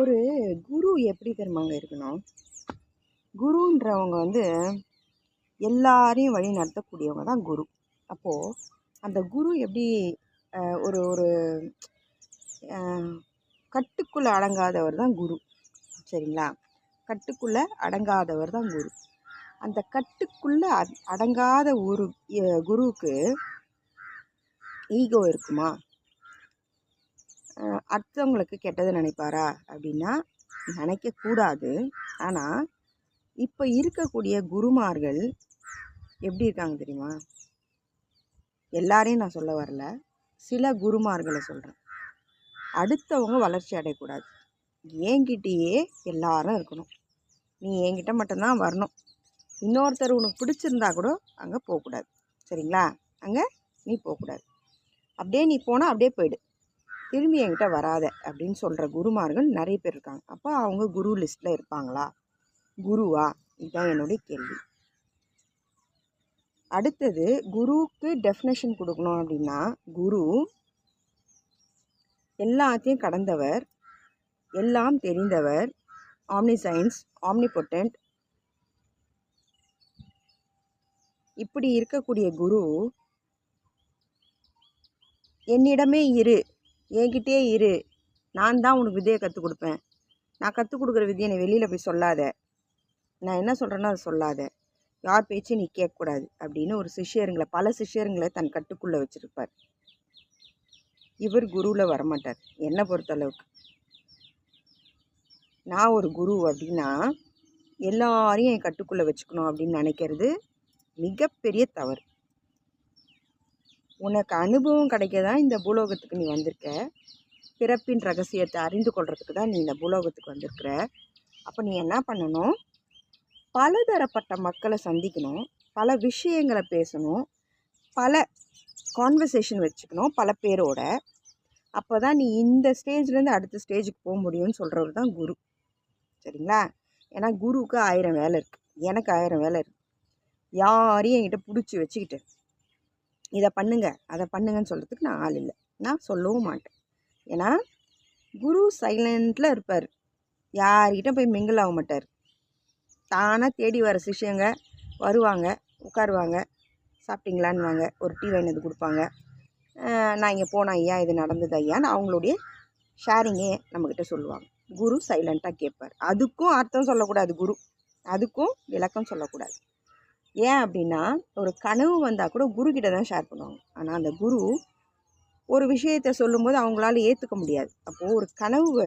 ஒரு குரு எப்படி தெரியுமாங்க இருக்கணும்? குருன்றவங்க வந்து எல்லாரையும் வழி நடத்தக்கூடியவங்க தான் குரு. அப்போது அந்த குரு எப்படி ஒரு ஒரு கட்டுக்குள்ளே அடங்காதவர் தான் குரு. சரிங்களா? கட்டுக்குள்ளே அடங்காதவர் தான் குரு. அந்த கட்டுக்குள்ளே அடங்காத ஒரு குருவுக்கு ஈகோ இருக்குமா? அடுத்தவங்களுக்கு கெட்டது நினைப்பாரா? அப்படின்னா நினைக்கக்கூடாது. ஆனால் இப்போ இருக்கக்கூடிய குருமார்கள் எப்படி இருக்காங்க தெரியுமா? எல்லாரையும் நான் சொல்ல வரல. சில குருமார்களை சொல்கிறேன் அடுத்தவங்க வளர்ச்சி அடையக்கூடாது. என்கிட்டயே எல்லாரும் இருக்கணும். நீ என்கிட்ட மட்டும்தான் வரணும். இன்னொருத்தர் உனக்கு பிடிச்சிருந்தா கூட அங்கே போகக்கூடாது. சரிங்களா? அங்கே நீ போகக்கூடாது. அப்படியே நீ போனால் அப்படியே போயிடு. திரும்பி என்கிட்ட வராத அப்படின்னு சொல்கிற குருமார்கள் நிறைய பேர் இருக்காங்க. அப்போ அவங்க குரு லிஸ்ட்டில் இருப்பாங்களா? குருவா? இதுதான் என்னுடைய கேள்வி. அடுத்தது குருவுக்கு டெஃபினேஷன் கொடுக்கணும் அப்படின்னா குரு எல்லாத்தையும் கடந்தவர் எல்லாம் தெரிந்தவர் ஆம்னி சயின்ஸ் ஆம்னி பொட்டன்ட் இப்படி இருக்கக்கூடிய குரு என்னிடமே இரு. என்கிட்டே இரு. நான் தான் உனக்கு விதையை கற்றுக் கொடுப்பேன். நான் கற்றுக் கொடுக்குற விதியை நீ வெளியில் போய் சொல்லாத. நான் என்ன சொல்கிறேனோ அதை சொல்லாத. யார் பேச்சும் நீ கேட்கக்கூடாது அப்படின்னு ஒரு சிஷ்யருங்களை பல சிஷ்யருங்களை தன் கட்டுக்குள்ளே வச்சுருப்பார். இவர் குருவில் வரமாட்டார். என்னை பொறுத்தளவுக்கு நான் ஒரு குரு அப்படின்னா எல்லாரையும் என் கட்டுக்குள்ளே வச்சுக்கணும் அப்படின்னு நினைக்கிறது மிகப்பெரிய தவறு. உனக்கு அனுபவம் கிடைக்க தான் இந்த பூலோகத்துக்கு நீ வந்திருக்க. பிறப்பின் ரகசியத்தை அறிந்து கொள்றதுக்கு தான் நீ இந்த பூலோகத்துக்கு வந்திருக்கிற. அப்போ நீ என்ன பண்ணணும்? பலதரப்பட்ட மக்களை சந்திக்கணும். பல விஷயங்களை பேசணும். பல கான்வர்சேஷன் வச்சுக்கணும் பல பேரோட. அப்போ தான் நீ இந்த ஸ்டேஜ்லேருந்து அடுத்த ஸ்டேஜுக்கு போக முடியும்னு சொல்கிறவர் தான் குரு. சரிங்களா? ஏன்னா குருவுக்கு ஆயிரம் வேலை இருக்குது எனக்கு ஆயிரம் வேலை இருக்குது யாரையும் என்கிட்ட பிடிச்சி வச்சுக்கிட்டு இதை பண்ணுங்க அதை பண்ணுங்கன்னு சொல்கிறதுக்கு நான் ஆள் இல்லை. நான் சொல்லவும் மாட்டேன். ஏன்னா குரு சைலண்ட்டில் இருப்பார். யார்கிட்ட போய் மிங்கிள் ஆக மாட்டார். தானாக தேடி வர சிஷியங்க வருவாங்க உட்காருவாங்க. சாப்பிட்டீங்களான்னுவாங்க ஒரு டீ வாங்கினது கொடுப்பாங்க. நான் இங்கே போனேன் ஐயா இது நடந்தது ஐயான்னு அவங்களுடைய ஷேரிங்கே நம்மக்கிட்ட சொல்லுவாங்க. குரு சைலண்ட்டாக கேட்பார் அதுக்கும் அர்த்தம் சொல்லக்கூடாது குரு. அதுக்கும் விளக்கம் சொல்லக்கூடாது. ஏன் அப்படின்னா ஒரு கனவு வந்தால் கூட குரு கிட்ட தான் ஷேர் பண்ணுவாங்க. ஆனால் அந்த குரு ஒரு விஷயத்தை சொல்லும்போது அவங்களால ஏற்றுக்க முடியாது. அப்போது ஒரு கனவு